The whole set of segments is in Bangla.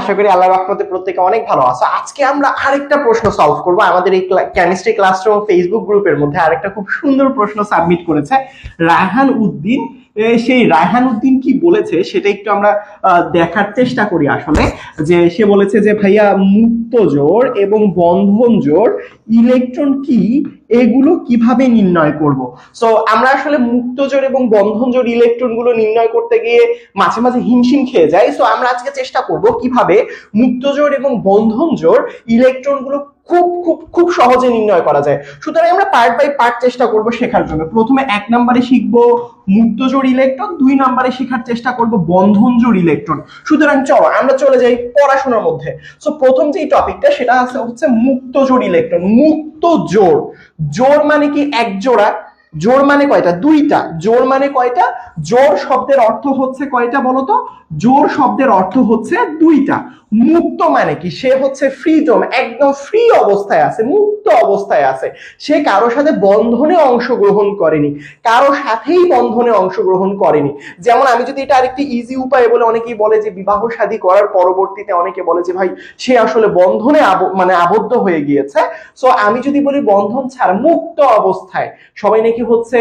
আশা করি আল্লাহ রহমতে প্রত্যেকে অনেক ভালো আছে। আজকে আমরা আরেকটা প্রশ্ন সলভ করব। আমাদের এই কেমিস্ট্রি ক্লাসরুম ফেসবুক গ্রুপের মধ্যে আরেকটা খুব সুন্দর প্রশ্ন সাবমিট করেছে রায়হান উদ্দিন। সেই রায়হান উদ্দিন কি বলেছে সেটা একটু আমরা দেখার চেষ্টা করি আসলে। যে সে বলেছে যে, ভাইয়া, মুক্ত জোড় এবং বন্ধন জোড় ইলেকট্রন কি? এগুলো কীভাবে নির্ণয় করব? সো আমরা আসলে মুক্ত জোড় এবং বন্ধন জোর ইলেকট্রনগুলো নির্ণয় করতে গিয়ে মাঝে মাঝে হিমশিম খেয়ে যাই। সো আমরা আজকে চেষ্টা করব কীভাবে মুক্ত জোড় এবং বন্ধন জোর ইলেকট্রনগুলো খুব খুব খুব সহজে নির্ণয় করা যায়। সুতরাং আমরা পার্ট বাই পার্ট চেষ্টা করব শেখার জন্য। প্রথমে এক নম্বরে শিখব মুক্ত জোড় ইলেকট্রন দুই নম্বরে শেখার চেষ্টা করব বন্ধন জোড় ইলেকট্রন সুতরাং চলো, আমরা চলে যাই পড়াশোনার মধ্যে। সো প্রথম যে টপিকটা সেটা আছে হচ্ছে মুক্ত জোড় ইলেকট্রন মুক্ত জোড় জোড় মানে কি? এক জোড়া জোড় মানে কয়টা? দুইটা। জোড় মানে কয়টা? জোড় শব্দের অর্থ হচ্ছে কয়টা বলতো? জোড় শব্দের অর্থ হচ্ছে দুইটা। মুক্ত মানে কি? সে হচ্ছে ফ্রিডম একদম ফ্রি অবস্থায় আছে, মুক্ত অবস্থায় আছে। সে কারও সাথে বন্ধনে অংশগ্রহণ করেনি, কারও সাথেই বন্ধনে অংশগ্রহণ করেনি। যেমন আমি যদি এটা আরেকটি ইজি উপায় বলে অনেকেই বলে যে বিবাহ শাদী করার পরবর্তীতে অনেকে বলে যে ভাই, সে আসলে বন্ধনে মানে আবদ্ধ হয়ে গিয়েছে। সো আমি যদি বলি বন্ধন ছাড়া মুক্ত অবস্থায়, সবাই নাকি হচ্ছে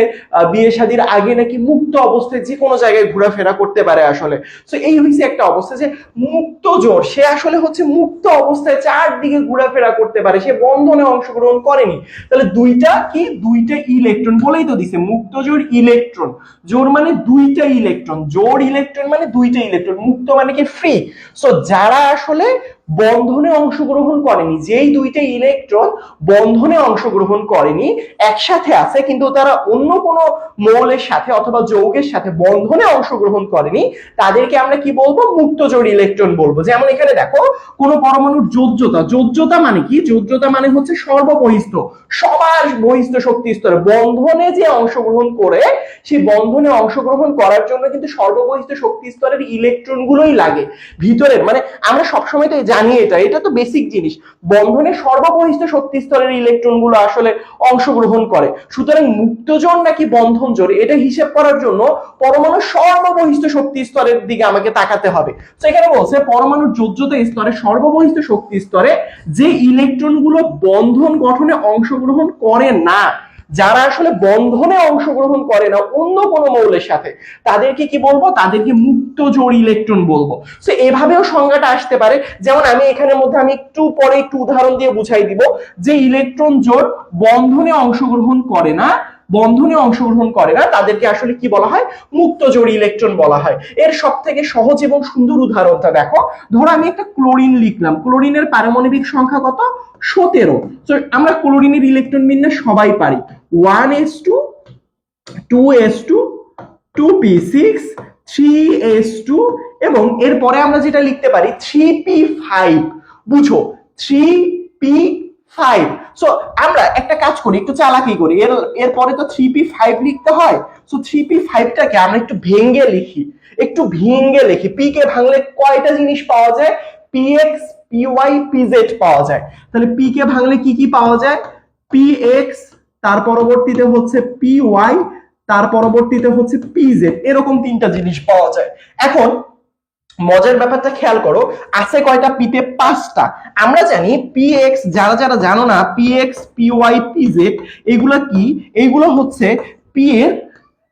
বিয়ে শাদীর আগে নাকি মুক্ত অবস্থায় যে কোনো জায়গায় ঘোরাফেরা করতে পারে আসলে। সো এই হয়েছে একটা অবস্থা যে মুক্ত জোর, সে আসলে হচ্ছে মুক্ত অবস্থায় চারদিকে ঘোরাফেরা করতে পারে, সে বন্ধনে অংশগ্রহণ করেনি। তাহলে দুইটা কি? দুইটা ইলেকট্রন বলেই তো দিছে, মুক্ত জোর ইলেকট্রন জোর মানে দুইটা ইলেকট্রন জোর ইলেকট্রন মানে দুইটা ইলেকট্রন মুক্ত মানে কি ফ্রি সো যারা আসলে বন্ধনে অংশগ্রহণ করেনি। যেই দুইটা ইলেকট্রন বন্ধনে অংশগ্রহণ করেনি, একসাথে আছে, কিন্তু তারা অন্য কোনো মৌলের সাথে অথবা যৌগের সাথে বন্ধনে অংশগ্রহণ করেনি। তাদেরকে আমরা কি বলব? মুক্ত জোড় ইলেকট্রন বলব। যেমন এখানে দেখো, কোন পরমাণুর যোজ্যতা যোজ্যতা মানে কি? যোজ্যতা মানে হচ্ছে সর্ববহিষ্ঠ সবার বহিষ্ঠ শক্তি স্তরে। বন্ধনে যে অংশগ্রহণ করে সেই বন্ধনে অংশগ্রহণ করার জন্য কিন্তু সর্ববহিষ্ঠ শক্তি স্তরের ইলেকট্রন গুলোই লাগে। ভিতরের মানে আমরা সবসময় তো জানি এটা এটা তো বেসিক জিনিস। বন্ধনে সর্ববহিষ্ঠ শক্তি স্তরের ইলেকট্রনগুলো আসলে অংশগ্রহণ করে। সুতরাং মুক্তজন নাকি বন্ধন জোর এটা হিসেব করার জন্য পরমাণু সর্ববহিষ্ঠ শক্তি স্তরের দিকে আমাকে তাকাতে হবে। তো এখানে বলছে, পরমাণুর যোজ্যতা স্তরে সর্ববহিষ্ঠ শক্তি স্তরে যে ইলেকট্রনগুলো বন্ধন গঠনে অংশগ্রহণ করে না যারা আসলে বন্ধনে অংশগ্রহণ করে না অন্য কোনো মৌলের সাথে, তাদেরকে কি বলব? তাদেরকে মুক্ত জোড় ইলেকট্রন বলব। তো এভাবেও সংজ্ঞাটা আসতে পারে। যেমন আমি এখানের মধ্যে আমি একটু পরে একটু উদাহরণ দিয়ে বুঝাই দিব যে ইলেকট্রন জোড় বন্ধনে অংশগ্রহণ করে না বন্ধনে অংশগ্রহণ করে না, তাদেরকে আসলে কি বলা হয়? মুক্ত জোড় ইলেকট্রন বলা হয়। এর সব থেকে সহজ এবং সুন্দর উদাহরণটা দেখো। ধরো আমি একটা ক্লোরিন লিখলাম। ক্লোরিনের পারমাণবিক সংখ্যা কত? সতেরো। তো আমরা ক্লোরিনের ইলেকট্রন বিন্যাস সবাই পারি। One S two two S two two P six three S two এবং এরপরে আমরা যেটা লিখতে পারি থ্রি পি ফাইভ বুঝো? থ্রি পি ফাইভ সো আমরা একটা কাজ করি, একটু চালাকি করি। এর, এরপরে তো থ্রি পি ফাইভ লিখতে হয়। সো থ্রি পি ফাইভটাকে আমরা একটু ভেঙ্গে লিখি। একটু ভেঙ্গে লিখি। পি কে ভাঙলে কয়টা জিনিস পাওয়া যায়? P X P Y P Z পাওয়া যায়। তাহলে পি কে ভাঙলে কি কি পাওয়া যায়? পি এক্স তার পরবর্তীতে হচ্ছে পি ওয়াই তার পরবর্তীতে হচ্ছে পিজেড এরকম তিনটা জিনিস পাওয়া যায়। এখন মজার ব্যাপারটা খেয়াল করো, আছে কয়টা? পিতে পাঁচটা। আমরা জানি পি এক্স যারা যারা জানো না P X P Y P Z এগুলো কি? এগুলো হচ্ছে পি এর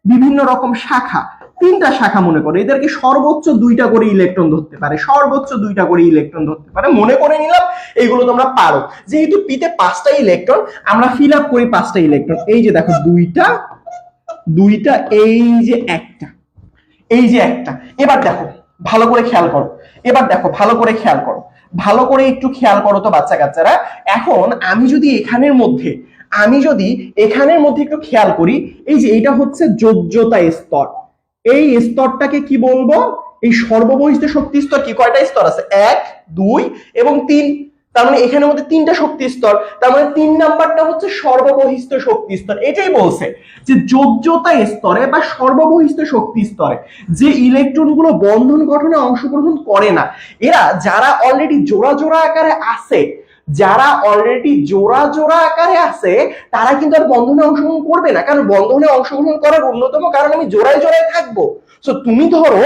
বিভিন্ন রকম শাখা। তিনটা শাখা মনে করো। এদেরকে সর্বোচ্চ দুইটা করে ইলেকট্রন ধরতে পারে। সর্বোচ্চ দুইটা করে ইলেকট্রন ধরতে পারে। মনে করে নিলাম এইগুলো তোমরা পারো। যেহেতু পিতে পাঁচটা ইলেকট্রন আমরা ফিল আপ করি পাঁচটা ইলেকট্রন এই যে দেখো, দুইটা দুইটা, এই যে একটা, এই যে একটা। এবার দেখো ভালো করে খেয়াল করো। এবার দেখো, ভালো করে খেয়াল করো। ভালো করে একটু খেয়াল করো তো বাচ্চা কাচ্চারা এখন আমি যদি এখানের মধ্যে, আমি যদি এখানের মধ্যে একটু খেয়াল করি, এই যে এইটা হচ্ছে যোগ্যতা স্তর। এই স্তরটাকে কি বলব? এই সর্ববহিষ্ঠ শক্তি স্তর কি? কয়টা স্তর আছে? এক, দুই এবং তিন। তার মানে এখানের মধ্যে তিনটা শক্তি স্তর, তার মানে তিন নাম্বারটা হচ্ছে সর্ববহিষ্ঠ শক্তি স্তর। এটাই বলছে যে যোগ্যতা স্তরে বা সর্ববহিষ্ঠ শক্তি স্তরে যে ইলেকট্রনগুলো বন্ধন গঠনে অংশগ্রহণ করে না, এরা যারা অলরেডি জোড়া জোড়া আকারে আছে, যারা অলরেডি জোড়া জোড়া আকারে আছে, তারা কিন্তু আর বন্ধনে অংশগ্রহণ করবে না। কারণ বন্ধনে অংশগ্রহণ করার অন্যতম কারণ আমি জোড়ায় জোড়ায় থাকব। সো তুমি ধরো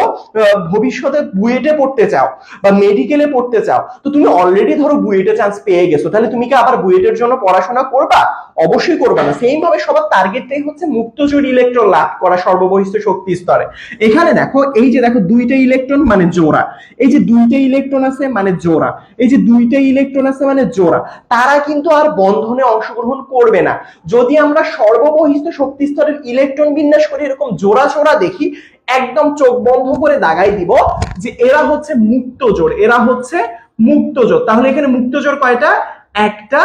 ভবিষ্যতে বুয়েটে পড়তে চাও বা মেডিকেলে পড়তে চাও, তো তুমি অলরেডি ধরো বুয়েটে চান্স পেয়ে গেছো, তাহলে তুমি কি আবার বুয়েটের জন্য পড়াশোনা করবা? অবশ্যই করবা না। সেম ভাবে সবার টার্গেটটাই হচ্ছে মুক্তজোড় ইলেকট্রন লাভ করা সর্ববহিষ্ঠ শক্তি স্তরে। এখানে দেখো, এই যে দেখো দুইটা ইলেকট্রন মানে জোড়া। এই যে দুইটা ইলেকট্রন আছে মানে জোড়া। এই যে দুইটা ইলেকট্রন আছে মানে জোড়া। তারা কিন্তু আর বন্ধনে অংশগ্রহণ করবে না। যদি আমরা সর্ববহিষ্ঠ শক্তি স্তরের ইলেকট্রন বিন্যাস করে, এরকম জোড়া জোড়া দেখি একদম চোখ বন্ধ করে দাগাই দিব যে এরা হচ্ছে মুক্ত জোড় এরা হচ্ছে মুক্ত জোড় তাহলে এখানে মুক্ত জোড় কয়টা? একটা,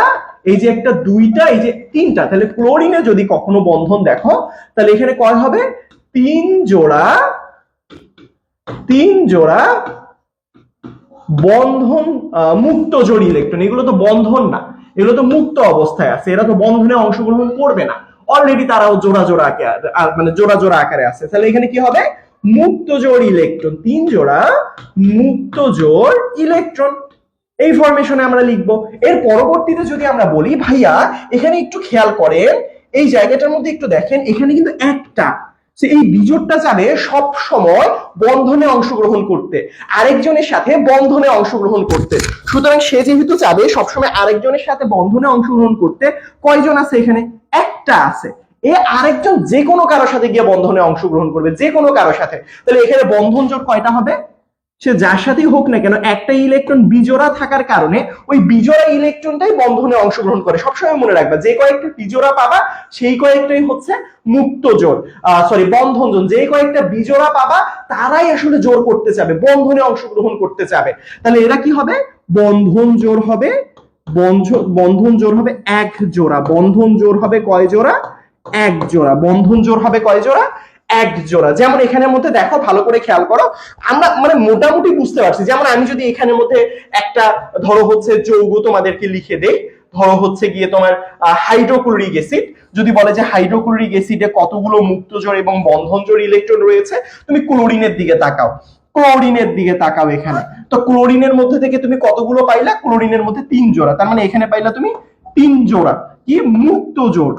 এই যে একটা, দুইটা, এই যে তিনটা। তাহলে ক্লোরিনে যদি কখনো বন্ধন দেখো, তাহলে এখানে কয় হবে? তিন জোড়া তিন জোড়া বন্ধন মুক্ত জোড় ইলেকট্রন এগুলো তো বন্ধন না, এগুলো তো মুক্ত অবস্থায় আছে, এরা তো বন্ধনে অংশগ্রহণ করবে না। অলরেডি তারাও জোড়া জোড়া আকারে মানে জোড়া জোড়া আকারে আছে। তাহলে এখানে কি হবে? মুক্ত জোড় ইলেকট্রন তিন জোড়া মুক্ত জোড় ইলেকট্রন এই ফরমেশনে আমরা লিখব। এর পরবর্তীতে যদি আমরা বলি, ভাইয়া, এখানে একটু খেয়াল করেন, এই জায়গাটার মধ্যে একটু দেখেন, এখানে কিন্তু একটা এই বিজোটটা যাবে সব সময় বন্ধনে অংশগ্রহণ করতে, আরেকজনের সাথে বন্ধনে অংশগ্রহণ করতে। সুতরাং সে যেহেতু চাবে সবসময় আরেকজনের সাথে বন্ধনে অংশগ্রহণ করতে, কয়জন আছে এখানে? একটা আছে। এ আরেকজন যে কোনো কারোর সাথে গিয়ে বন্ধনে অংশগ্রহণ করবে যে কোনো কারোর সাথে। তাহলে এখানে বন্ধন জোট কয়টা হবে? সে যার সাথেই হোক না কেন একটা ইলেকট্রন বিজোড়া থাকার কারণে ওই বিজোড়া ইলেকট্রনটাই বন্ধনে অংশগ্রহণ করে। সবসময় মনে রাখবা, যে কয়েকটা বিজোড়া পাবা, সেই কয়েকটাই হচ্ছে মুক্ত জোর সরি বন্ধন জোন যে কয়েকটা বিজোড়া পাবা, তারাই আসলে জোর করতে চাবে, বন্ধনে অংশগ্রহণ করতে চাবে। তাহলে এরা কি হবে? বন্ধন জোর হবে, বন্ধ- বন্ধন জোর হবে এক জোড়া। বন্ধন জোর হবে কয় জোড়া? এক জোড়া। বন্ধন জোর হবে কয় জোড়া? এক জোড়া। যেমন এখানের মধ্যে দেখো, ভালো করে খেয়াল করো, আমরা মানে মোটামুটি বুঝতে পারছি। যেমন আমি যদি এখানের মধ্যে একটা, ধরো হচ্ছে যৌগ তোমাদেরকে লিখে দেই, ধরো হচ্ছে গিয়ে তোমার হাইড্রোক্লোরিক অ্যাসিড যদি বলে যে হাইড্রোক্লোরিক অ্যাসিডে কতগুলো মুক্তজোড় এবং বন্ধনজোড় ইলেকট্রন রয়েছে, তুমি ক্লোরিনের দিকে তাকাও। ক্লোরিনের দিকে তাকাও এখানে। তো ক্লোরিনের মধ্যে থেকে তুমি কতগুলো পাইলা? ক্লোরিনের মধ্যে তিন জোড়া। তার মানে এখানে পাইলা তুমি তিন জোড়া। কি? মুক্ত জোড়।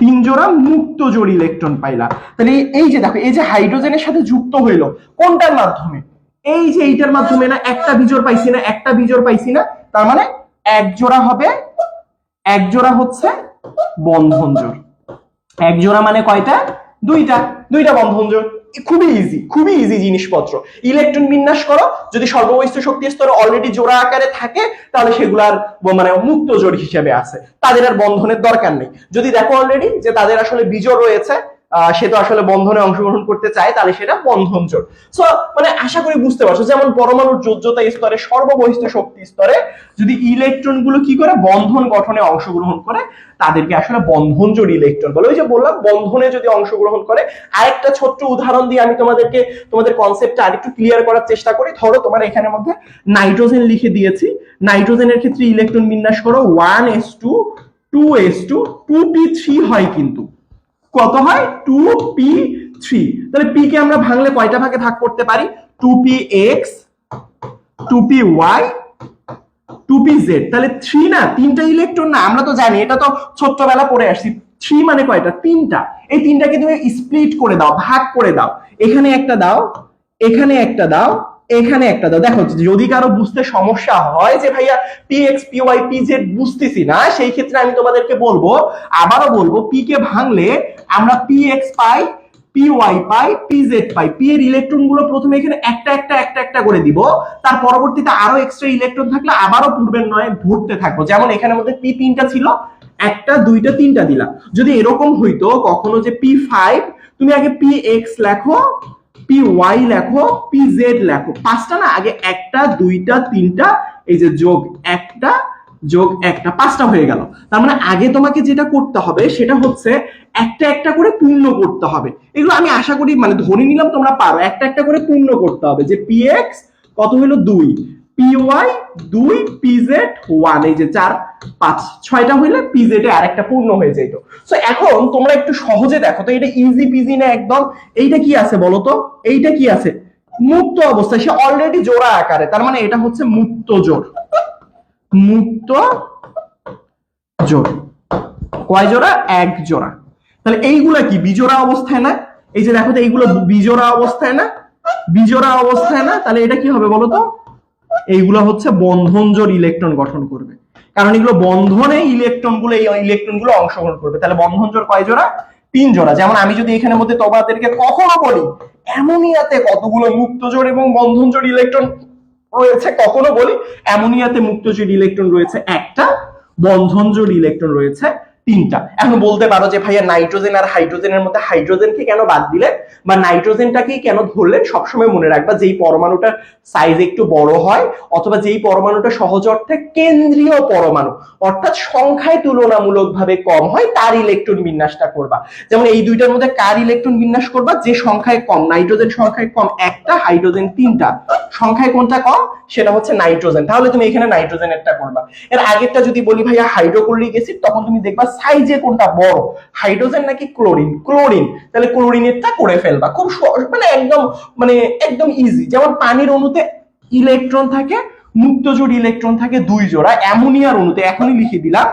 তিন জোড়া মুক্ত জোড় ইলেকট্রন পাইলা তাহলে এই যে দেখো, এই যে হাইড্রোজেনের সাথে যুক্ত হইল, কোনটার মাধ্যমে? এই যে এইটার মাধ্যমে না, একটা বিজোড় পাইছি না, একটা বিজোড় পাইছি না, তার মানে এক জোড়া হবে, এক জোড়া হচ্ছে বন্ধন জোড়। এক জোড়া মানে কয়টা? দুইটা দুইটা বন্ধন জোড়। খুবই ইজি খুবই ইজি জিনিসপত্র। ইলেকট্রন বিন্যাস করো, যদি সর্ববহিষ্ঠ শক্তি স্তরে অলরেডি জোড়া আকারে থাকে, তাহলে সেগুলার মানে মুক্ত জোড় হিসেবে আছে। তাদের আর বন্ধনের দরকার নেই। যদি দেখো অলরেডি যে তাদের আসলে বিজোড় রয়েছে সে তো আসলে বন্ধনে অংশগ্রহণ করতে চায়, তাহলে সেটা বন্ধন জোড় সো মানে আশা করি বুঝতে পারছ, যেমন পরমাণুর যোজ্যতা স্তরে সর্ববহিষ্ঠ শক্তি স্তরে, যদি ইলেকট্রনগুলো কি করে? বন্ধন গঠনে অংশগ্রহণ করে, তাদেরকে আসলে বন্ধন জোড় ইলেকট্রন বলে। ওই যে বললাম, বন্ধনে যদি অংশগ্রহণ করে, আরেকটা ছোট্ট উদাহরণ দিয়ে আমি তোমাদেরকে, তোমাদের কনসেপ্টটা আরেকটু ক্লিয়ার করার চেষ্টা করি। ধরো, তোমার এখানের মধ্যে নাইট্রোজেন লিখে দিয়েছি। নাইট্রোজেনের ক্ষেত্রে ইলেকট্রন বিন্যাস করো one S two two S two two P three হয় কিন্তু। কত হয়? টু পি থ্রি তাহলে পি কে আমরা ভাঙলে কয়টা ভাগে ভাগ করতে পারি? Two P X two P Y two P Z তাহলে থ্রি না, তিনটা ইলেকট্রন না, আমরা তো জানি, এটা তো ছোট্টবেলা পড়ে আসছি। থ্রি মানে কয়টা? তিনটা। এই তিনটাকে তুমি স্প্লিট করে দাও, ভাগ করে দাও। এখানে একটা দাও, এখানে একটা দাও এখানে একটা দাও। দেখো, যদি কারও বুঝতে সমস্যা হয় যে, ভাইয়া P X P Y P Z বুঝতেছি না, সেই ক্ষেত্রে আমি তোমাদেরকে বলব, আবারও বলব পি কে ভাঙলে আমরা পি এক্স পাই পি ওয়াই পাই পি জেড পাই। পি এর ইলেকট্রনগুলো প্রথমে এখানে একটা একটা একটা একটা করে দিব। তার পরবর্তীতে আরও এক্সট্রা ইলেকট্রন থাকলে আবারও পূর্বের নয় ভরতে থাকব। যেমন এখানে মধ্যে পি তিনটা ছিল, একটা, দুইটা, তিনটা দিলাম। যদি এরকম হইতো কখনো যে পি ফাইভ তুমি আগে পি এক্স লেখো পি ওয়াই লেখো পি জেড লেখো। পাঁচটা না, আগে একটা, দুইটা, তিনটা, এই যে যোগ একটা যোগ একটা, পাঁচটা হয়ে গেল। তার মানে আগে তোমাকে যেটা করতে হবে, সেটা হচ্ছে একটা একটা করে পূর্ণ করতে হবে। এগুলো আমি আশা করি মানে ধরে নিলাম তোমরা পারো। একটা একটা করে পূর্ণ করতে হবে। যে পি এক্স কত হলো দুই? পি ওয়াই দুই পি জেড ওয়ান এই যে চার, পাঁচ, ছয়টা হইলে পি জেড এ আরেকটা পূর্ণ হয়ে যেত সো এখন তোমরা একটু সহজে দেখো, তো এটা ইজি পিজি না একদম? এইটা কি আছে বলো তো? এইটা কি আছে? মুক্ত সে অলরেডি জোড়া আকারে, তার মানে এটা হচ্ছে মুক্ত জোড়। মুক্ত জোড়। কয় জোড়া? এক জোড়া। তাহলে এইগুলা কি? বিজোড়া অবস্থায় না? এই যে দেখো তো, এইগুলো বিজোড়া অবস্থায় না? বিজোড়া অবস্থায় না? তাহলে এটা কি হবে বলো তো? এইগুলো হচ্ছে বন্ধনজোড় ইলেকট্রন গঠন করবে। কারণ এগুলো বন্ধনে ইলেকট্রনগুলো, এই ইলেকট্রনগুলো অংশগ্রহণ করবে। তাহলে বন্ধনজোড় কয় জোড়া? তিন জোড়া। যেমন আমি যদি এখানে মধ্যে তোমাদেরকে কখনো বলি, অ্যামোনিয়াতে কতগুলো মুক্তজোড় এবং বন্ধনজোড় ইলেকট্রন রয়েছে কখনো বলি, অ্যামোনিয়াতে মুক্তজোড় ইলেকট্রন রয়েছে একটা, বন্ধনজোড় ইলেকট্রন রয়েছে তিনটা। এখন বলতে পারো যে ভাইয়া নাইট্রোজেন আর হাইড্রোজেনের মধ্যে হাইড্রোজেনকে কেন বাদ দিলে বা নাইট্রোজেনটাকেই কেন ধরলেন সবসময় মনে রাখবা যেই পরমাণুটার সাইজ একটু বড় হয় অথবা যেই পরমাণুটা সহজ অর্থে কেন্দ্রীয় পরমাণু, অর্থাৎ সংখ্যায় তুলনামূলকভাবে কম হয়, তার ইলেকট্রন বিন্যাসটা করবা। যেমন এই দুইটার মধ্যে কার ইলেকট্রন বিন্যাস করবা? যে সংখ্যায় কম, নাইট্রোজেন সংখ্যায় কম, একটা, হাইড্রোজেন তিনটা। সংখ্যায় কোনটা কম? সেটা হচ্ছে নাইট্রোজেন। তাহলে তুমি এখানে নাইট্রোজেন নাইট্রোজেনেরটা করবা। এর আগেরটা যদি বলি ভাইয়া, হাইড্রোক্লোরিক অ্যাসিড, তখন তুমি দেখবা সাইজে কোনটা বড়। হাইড্রোজেন নাকি ক্লোরিন? ক্লোরিন। তাহলে ক্লোরিনেরটা করে ফেলবা। খুব মানে একদম মানে একদম ইজি যেমন পানির অণুতে ইলেকট্রন থাকে, মুক্তজোড় ইলেকট্রন থাকে দুই জোড়া, অ্যামোনিয়ার অণুতে, এখনই লিখে দিলাম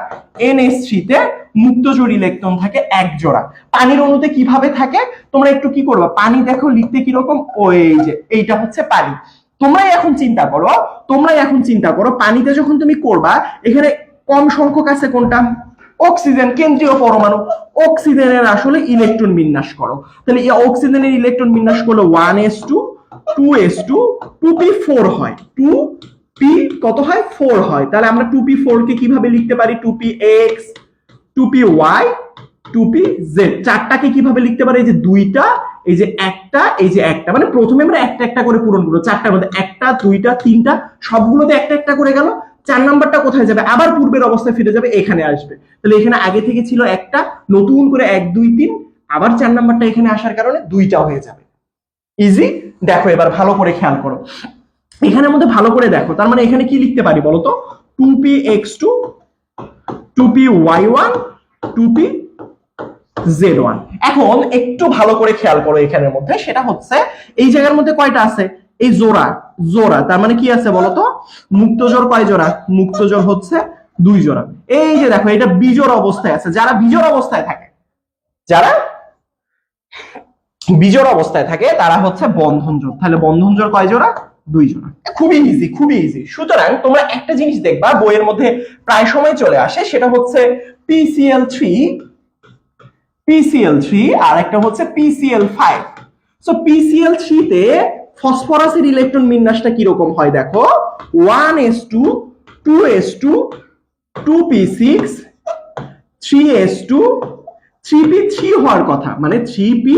এনএস থ্রিতে মুক্তজোড় ইলেকট্রন থাকে এক জোড়া। পানির অণুতে কীভাবে থাকে? তোমরা একটু কি করবা? পানি দেখো লিখতে কীরকম? ওই যে, এইটা হচ্ছে পানি। তোমরাই এখন চিন্তা করো, তোমরাই এখন চিন্তা করো, পানিতে যখন তুমি করবা, এখানে কম সংখ্যক আছে কোনটা? অক্সিজেন, কেন্দ্রীয় পরমাণু। অক্সিজেনের আসলে ইলেকট্রন বিন্যাস করো। তাহলে অক্সিজেনের ইলেকট্রন বিন্যাস করলে one S two two S two two P four হয়। টু পি কত হয়? ফোর হয়। তাহলে আমরা টু পি ফোর কে কীভাবে লিখতে পারি? Two P X, two P Y, two P Z. চারটাকে কীভাবে লিখতে পারি? এই যে দুইটা, এই যে একটা, এই যে একটা মানে প্রথমে আমরা একটা একটা করে পূরণ করব। চারটার মধ্যে একটা, দুইটা, তিনটা, সবগুলোতে একটা একটা করে গেল। চার নাম্বারটা কোথায় যাবে? আবার পূর্বের অবস্থায় ফিরে যাবে, এখানে আসবে। তাহলে এখানে আগে থেকে ছিল একটা, নতুন করে এক, দুই, তিন, আবার চার নাম্বারটা এখানে আসার কারণে দুইটা হয়ে যাবে। ইজি দেখো, এবার ভালো করে খেয়াল করো। এখানের মধ্যে ভালো করে দেখো, তার মানে এখানে কি লিখতে পারি বলো তো? Two P X two two P Y one two P Z one এখন একটু ভালো করে খেয়াল করো এখানের মধ্যে, সেটা হচ্ছে এই জায়গার মধ্যে কয়টা আছে? এই জোড়া জোড়া, তার মানে কি আছে বলতো? মুক্ত জোর কয় জোড়া? মুক্ত জোর হচ্ছে দুই জোড়া। এই যে দেখো, এটা বিজোড় অবস্থায় আছে। যারা বিজোড় অবস্থায় থাকে, যারা বিজোড় অবস্থায় থাকে, তারা হচ্ছে বন্ধন জোর তাহলে বন্ধন জোর কয় জোড়া? দুই জোড়া। খুবই ইজি খুবই ইজি সুতরাং তোমরা একটা জিনিস দেখবা, বইয়ের মধ্যে প্রায় সময় চলে আসে, সেটা হচ্ছে পিসিএল থ্রি পিসিএল থ্রি আর একটা হচ্ছে পিসিএল ফাইভ সো পিসিএল থ্রিতে ফসফরাসের ইলেকট্রন বিন্যাসটা কীরকম হয় দেখো? One S two two S two two P six three S two three P three হওয়ার কথা। মানে থ্রি পি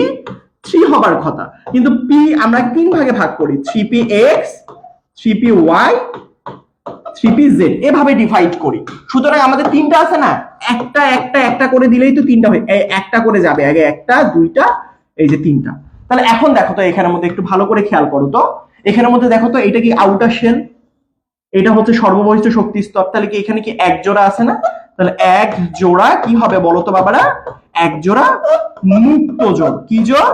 থ্রি হবার কথা। কিন্তু পি আমরা তিন ভাগে ভাগ করি। Three P X three P Y three P Z এভাবে ডিভাইড করি। সুতরাং আমাদের তিনটা আছে না? একটা একটা একটা করে দিলেই তো তিনটা হয় একটা করে যাবে। আগে একটা, দুইটা, এই যে তিনটা। তাহলে এখন দেখো তো এখানের মধ্যে একটু ভালো করে খেয়াল করো তো। এখানের মধ্যে দেখো তো এটা কি আউটার শেল এটা হচ্ছে সর্ববহিষ্ঠ শক্তি স্তর। তাহলে কি এখানে কি এক জোড়া আছে না? তাহলে এক জোড়া কি হবে বলো তো বাবারা? এক জোড়া মুক্ত জোড় কি জোড়?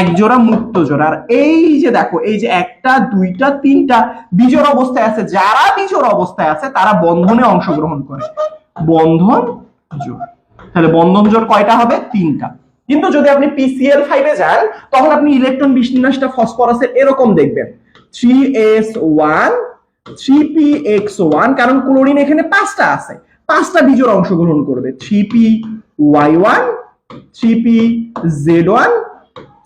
এক জোড়া মুক্ত জোড় আর এই যে দেখো, এই যে একটা, দুইটা, তিনটা বিজোর অবস্থায় আছে। যারা বিজোর অবস্থায় আছে, তারা বন্ধনে অংশগ্রহণ করে। বন্ধন জোড়। তাহলে বন্ধন জোড় কয়টা হবে? তিনটা। কিন্তু যদি আপনি পিসিএল ফাইভে যান, তখন আপনি ইলেকট্রন বিন্যাসটা ফসফরাসের এরকম দেখবেন। Three S one three P X one কারণ ক্লোরিন এখানে পাঁচটা আছে। পাঁচটা বীজের অংশগ্রহণ করবে। Three P Y one three P Z one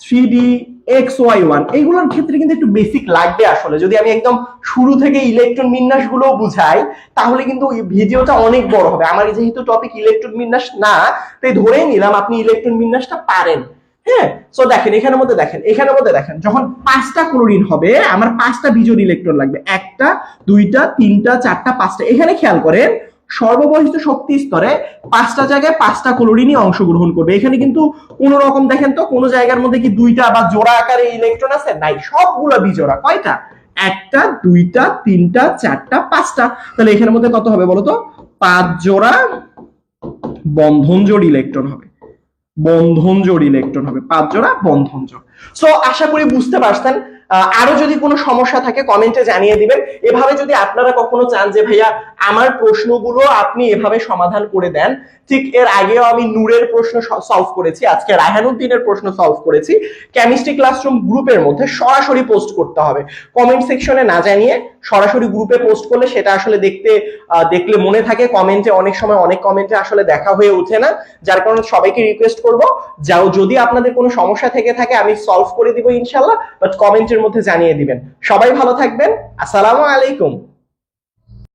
three D X Y one এইগুলোর ক্ষেত্রে কিন্তু একটু বেসিক লাগবে আসলে। যদি আমি একদম শুরু থেকে ইলেকট্রন বিন্যাসগুলো বুঝাই, তাহলে কিন্তু ভিডিওটা অনেক বড় হবে। আমার যেহেতু টপিক ইলেকট্রন বিন্যাস না, তাই ধরেই নিলাম আপনি ইলেকট্রন বিন্যাসটা পারেন। হ্যাঁ? সো দেখেন, এখানের মধ্যে দেখেন, এখানের মধ্যে দেখেন, যখন পাঁচটা ক্লোরিন হবে, আমার পাঁচটা বিজোড় ইলেকট্রন লাগবে। একটা, দুইটা, তিনটা, চারটা, পাঁচটা, এখানে খেয়াল করেন সর্ববহিষ্ঠ শক্তি স্তরে পাঁচটা জায়গায় পাঁচটা ক্লোরিনই অংশগ্রহণ করবে। এখানে কিন্তু কোন রকম দেখেন তো, কোন জায়গার মধ্যে কি দুইটা বা জোড়া আকারে ইলেকট্রন আছে? নাই, সবগুলো বিজোড়া। কয়টা? একটা, দুইটা, তিনটা, চারটা, পাঁচটা। তাহলে এখানের মধ্যে কত হবে বলতো? পাঁচ জোড়া বন্ধন জোড় ইলেকট্রন হবে। বন্ধন জোড় ইলেকট্রন হবে। পাঁচ জোড়া বন্ধন জোড়। সো আশা করি বুঝতে পারছেন আরও যদি কোনো সমস্যা থাকে কমেন্টে জানিয়ে দিবেন। এভাবে যদি আপনারা কখনো চান যে, ভাইয়া, আমার প্রশ্নগুলো আপনি এভাবে সমাধান করে দেন। ঠিক এর আগেও আমি নূরের প্রশ্ন সলভ করেছি, আজকে রায়হানুদ্দিনের প্রশ্ন সলভ করেছি। কেমিস্ট্রি ক্লাসরুম গ্রুপের মধ্যে সরাসরি পোস্ট করতে হবে। কমেন্ট সেকশনে না জানিয়ে সরাসরি গ্রুপে পোস্ট করলে সেটা আসলে দেখতে দেখলে মনে থাকে। কমেন্টে অনেক সময় অনেক কমেন্টে আসলে দেখা হয়ে ওঠে না। যার কারণে সবাইকে রিকোয়েস্ট করব। যাও যদি আপনাদের কোনো সমস্যা থেকে থাকে, আমি সলভ করে দিব ইনশাল্লাহ। বাট কমেন্টের মধ্যে জানিয়ে দিবেন। সবাই ভালো থাকবেন। আসসালামু আলাইকুম।